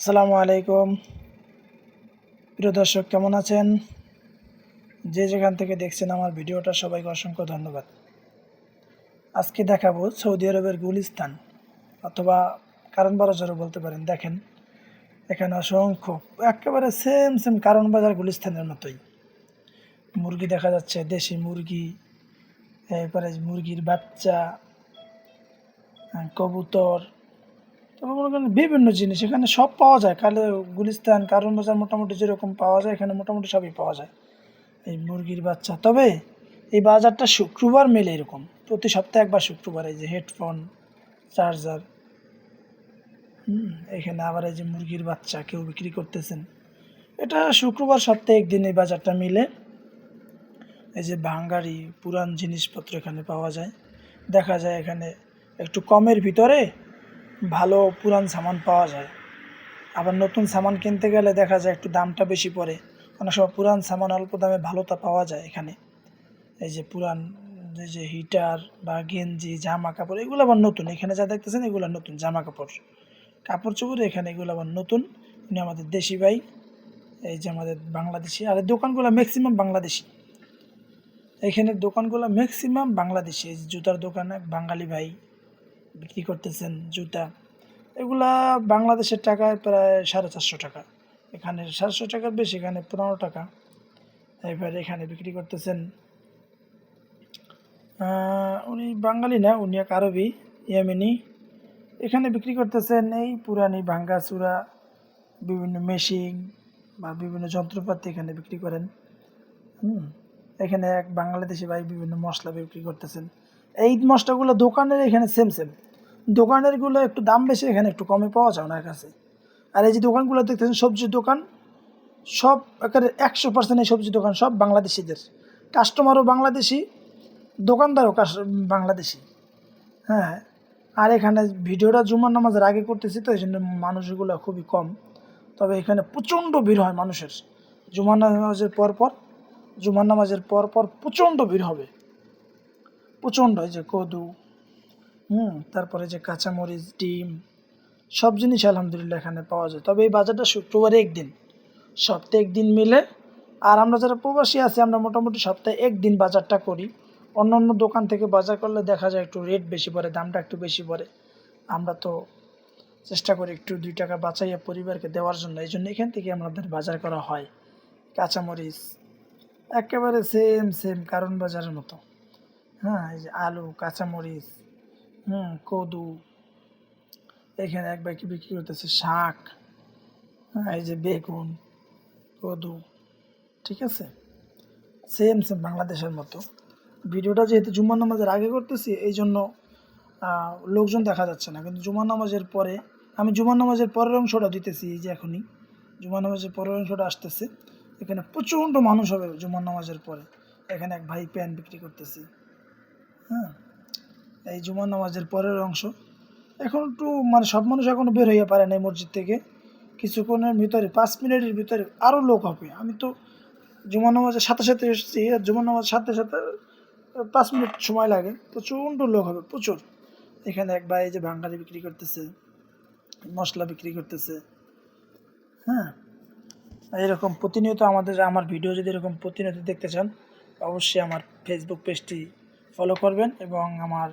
আসসালামু আলাইকুম। প্রিয় দর্শক, কেমন আছেন? যে যেখান থেকে দেখছেন আমার ভিডিওটা, সবাইকে অসংখ্য ধন্যবাদ। আজকে দেখাবো সৌদি আরবের গুলিস্তান, অথবা কারণ বাজারও বলতে পারেন। দেখেন, এখানে অসংখ্য, একেবারে সেম সেম কারণ বাজার গুলিস্তানের মতোই। মুরগি দেখা যাচ্ছে, দেশি মুরগি, এরপরে মুরগির বাচ্চা কবুতর তারপর মনে করেন বিভিন্ন জিনিস, এখানে সব পাওয়া যায়। কালে গুলিস্তান কারণ বাজার মোটামুটি যেরকম পাওয়া যায়, এখানে মোটামুটি সবই পাওয়া যায়। এই মুরগির বাচ্চা। তবে এই বাজারটা শুক্রবার মেলে এরকম। প্রতি সপ্তাহে একবার শুক্রবার এই যে হেডফোন, চার্জার। হুম, এখানে আবার এই যে মুরগির বাচ্চা, কেউ বিক্রি করতেছেন। এটা শুক্রবার সপ্তাহে একদিন এই বাজারটা মিলে। এই যে ভাঙ্গারি, পুরান জিনিসপত্র এখানে পাওয়া যায়। দেখা যায় এখানে একটু কমের ভিতরে ভালো পুরান সামান পাওয়া যায়। আবার নতুন সামান কিনতে গেলে দেখা যায় একটু দামটা বেশি পড়ে। অনেক সময় পুরান সামান অল্প দামে ভালোটা পাওয়া যায় এখানে। এই যে পুরান, এই যে হিটার বা গেঞ্জি, জামা কাপড়, এগুলো আবার নতুন। এখানে যা দেখতেছেন, এগুলো নতুন জামা কাপড়। কাপড় চোপড় এখানে এগুলো আবার নতুন। উনি আমাদের দেশি ভাই, এই যে আমাদের বাংলাদেশি। আর দোকানগুলো ম্যাক্সিমাম বাংলাদেশি। এখানের দোকানগুলো ম্যাক্সিমাম বাংলাদেশি। জুতার দোকানে বাঙালি ভাই। বিক্রি করতেছেন জুতা, এগুলা বাংলাদেশের টাকায় প্রায় সাড়ে চারশো টাকা। এখানে সাতশো টাকার বেশি, এখানে পনেরো টাকা। এবার এখানে বিক্রি করতেছেন উনি বাঙালি না, উনি এক আরবি, ইয়ামিনি। এখানে বিক্রি করতেছেন এই পুরানি ভাঙ্গা চূড়া, বিভিন্ন মেশিন বা বিভিন্ন যন্ত্রপাতি এখানে বিক্রি করেন। হুম, এখানে এক বাংলাদেশি ভাই বিভিন্ন মশলা বিক্রি করতেছেন। এই মশলাগুলো দোকানের এখানে সেম সেম দোকানেরগুলো একটু দাম বেশি, এখানে একটু কমে পাওয়া যায় ওনার কাছে। আর এই যে দোকানগুলো দেখতেছেন সবজির দোকান, সব একেবারে একশো পার্সেন্ট এই সবজি দোকান সব বাংলাদেশিদের। কাস্টমারও বাংলাদেশি দোকানদারও বাংলাদেশি। হ্যাঁ আর এখানে ভিডিওটা জুমার নামাজের আগে করতেছি তো এই জন্য মানুষগুলো খুবই কম। তবে এখানে প্রচণ্ড ভিড় হয় মানুষের। জুমার নামাজের পর পর, জুমার নামাজের পর পর প্রচণ্ড ভিড় হবে। প্রচণ্ড যে কদু, হুম, তারপরে যে কাঁচামরিচ, ডিম, সব জিনিস আলহামদুলিল্লাহ এখানে পাওয়া যায়। তবে এই বাজারটা শুক্রবারে একদিন। সপ্তাহে একদিন মিলে আর আমরা যারা প্রবাসী আছি, আমরা মোটামুটি সপ্তাহে একদিন বাজারটা করি। অন্য অন্য দোকান থেকে বাজার করলে দেখা যায় একটু রেট বেশি পড়ে, দামটা একটু বেশি পড়ে। আমরা তো চেষ্টা করি একটু দুই টাকা বাঁচাইয়া পরিবারকে দেওয়ার জন্য। এই জন্য এখান থেকে আমাদের বাজার করা হয়। কাঁচামরিচ, একেবারে সেম সেম কারণ বাজারের মতো। হ্যাঁ এই যে আলু, কাঁচামরিচ, হুম, কদু, এখানে এক কি বিক্রি করতেছে শাক হ্যাঁ এই যে বেগুন, কদু, ঠিক আছে? সেম সেম বাংলাদেশের মতো। ভিডিওটা যেহেতু জুম্মার নামাজের আগে করতেছি, এই জন্য লোকজন দেখা যাচ্ছে না। কিন্তু জুমার নামাজের পরে, আমি জুমার নামাজের পরের অংশটা দিতেছি এই যে এখনই। জুমার নামাজের পরের অংশটা আসতেছে। এখানে প্রচণ্ড মানুষ হবে জুমার নামাজের পরে। এখানে এক ভাই প্যান বিক্রি করতেছি। হ্যাঁ এই জুমার নামাজের পরের অংশ। এখন একটু মানে সব মানুষ এখনও বের হইয়া পারে না এই মসজিদ থেকে। কিছুক্ষণের ভিতরে, পাঁচ মিনিটের ভিতরে আরও লোক হবে। আমি তো জুমার নামাজের সাথে সাথে এসেছি। আর জুমার নামাজের সাথে সাথে পাঁচ মিনিট সময় লাগে। প্রচণ্ড লোক হবে, প্রচুর। এখানে এক ভাই যে বাঙালি বিক্রি করতেছে, মশলা বিক্রি করতেছে। হ্যাঁ এরকম প্রতিনিয়ত আমাদের, আমার ভিডিও যদি এরকম প্রতিনিয়ত দেখতে চান, অবশ্যই আমার ফেসবুক পেজটি ফলো করবেন এবং আমার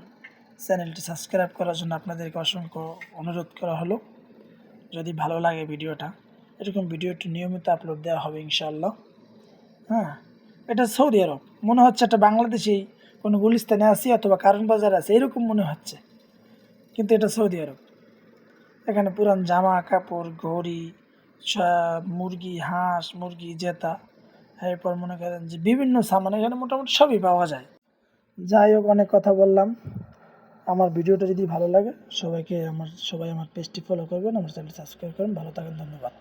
চ্যানেলটি সাবস্ক্রাইব করার জন্য আপনাদেরকে অসংখ্য অনুরোধ করা হলো। যদি ভালো লাগে ভিডিওটা, এরকম ভিডিওটি নিয়মিত আপলোড দেওয়া হবে ইনশাআল্লাহ। হ্যাঁ এটা সৌদি আরব। মনে হচ্ছে একটা বাংলাদেশি কোনো গুলিস্তানে আছি অথবা কারণ বাজার আছে, এরকম মনে হচ্ছে। কিন্তু এটা সৌদি আরব। এখানে পুরান জামা, কাপড়, ঘড়ি মুরগি, হাঁস, মুরগি, জেতা। এরপর মনে করেন যে বিভিন্ন সামান এখানে মোটামুটি সবই পাওয়া যায়। যাই হোক, অনেক কথা বললাম। আমার ভিডিওটা যদি ভালো লাগে, সবাইকে আমার, সবাই আমার পেজটি ফলো করবেন, আমার চ্যানেল সাবস্ক্রাইব করবেন। ভালো থাকেন, ধন্যবাদ।